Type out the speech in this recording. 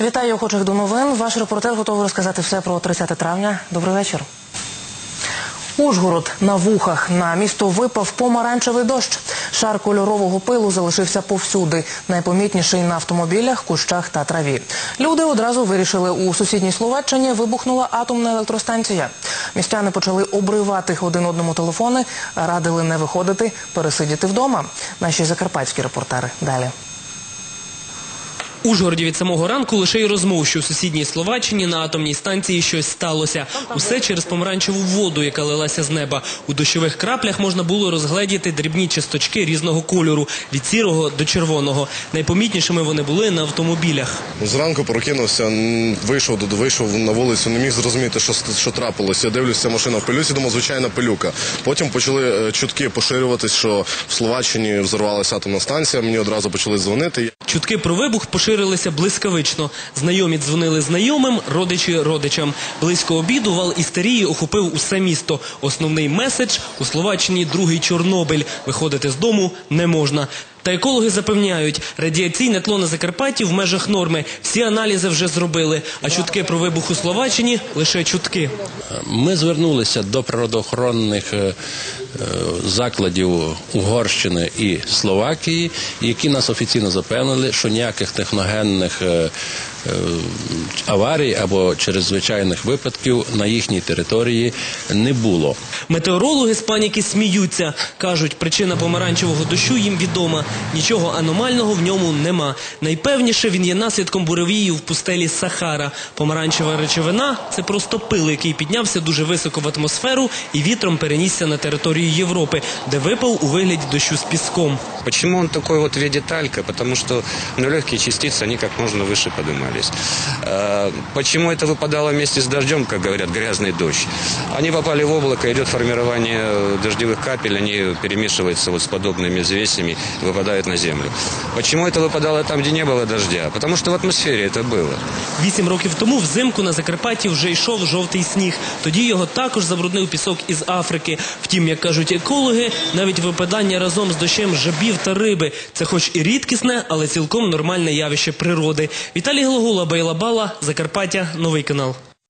Вітаю охочих до новин. Ваш репортер готовий розказати все про 30 травня. Добрий вечір. Ужгород на вухах на місто випав помаранчевий дощ. Шар кольорового пилу залишився повсюди. Найпомітніший на автомобілях, кущах та траві. Люди одразу вирішили, у сусідній Словаччині вибухнула атомна електростанція. Містяни почали обривати один одному телефони, радили не виходити, пересидіти вдома. Наші закарпатські репортери далі. Ужгороді від самого ранку лише й розмов, що у сусідній Словаччині на атомній станції щось сталося. Усе через помаранчеву воду, яка лилася з неба. У дощових краплях можна було розгледіти дрібні часточки різного кольору від сірого до червоного. Найпомітнішими вони були на автомобілях. Зранку прокинувся, вийшов вийшов на вулицю, не міг зрозуміти, що, що трапилося. Я дивлюся, машина в пилюці, думаю, звичайна пилюка. Потім почали е, чутки поширюватись, що в Словаччині взорвалася атомна станція. Мені одразу почали дзвонити. Чутки про вибух поширилися блискавично. Знайомі дзвонили знайомим, родичі родичам. Близько обіду вал істерії охопив усе місто. Основний меседж у Словаччині другий Чорнобиль. Виходити з дому не можна. Та екологи запевняють, радіаційне тло на Закарпатті в межах норми. Всі аналізи вже зробили. А чутки про вибух у Словаччині лише чутки. Ми звернулися до природоохоронних е, е, закладів Угорщини і Словакії, які нас офіційно запевнили, що ніяких техногенних е, аварій або чрезвичайних випадків на їхній території не було. Метеорологи з паніки сміються. Кажуть, причина помаранчевого дощу їм відома. Нічого аномального в ньому нема. Найпевніше він є наслідком буревію в пустелі Сахара. Помаранчева речовина це просто пил, який піднявся дуже високо в атмосферу і вітром перенісся на територію Європи, де випав у вигляді дощу з піском. Почему он такой вот в виде талька? Потому что ну, легкие частицы, они как можно выше поднимались. Э, Почему это выпадало вместе с дождем, как говорят, грязный дождь? Они попали в облако, идет формирование э, дождевых капель, они перемешиваются вот с подобными взвесями, выпадают на землю. Почему это выпадало там, где не было дождя? Потому что в атмосфере это было. Вісім років тому взимку на Закарпатті вже йшов жовтий сніг. Тоді його також забруднив пісок із Африки. Втім, як кажуть екологи, навіть випадання разом з дощем жабів та риби це хоч і рідкісне, але цілком нормальне явище природи. Віталій Глагула, Бейла Бала, Закарпаття, новий канал.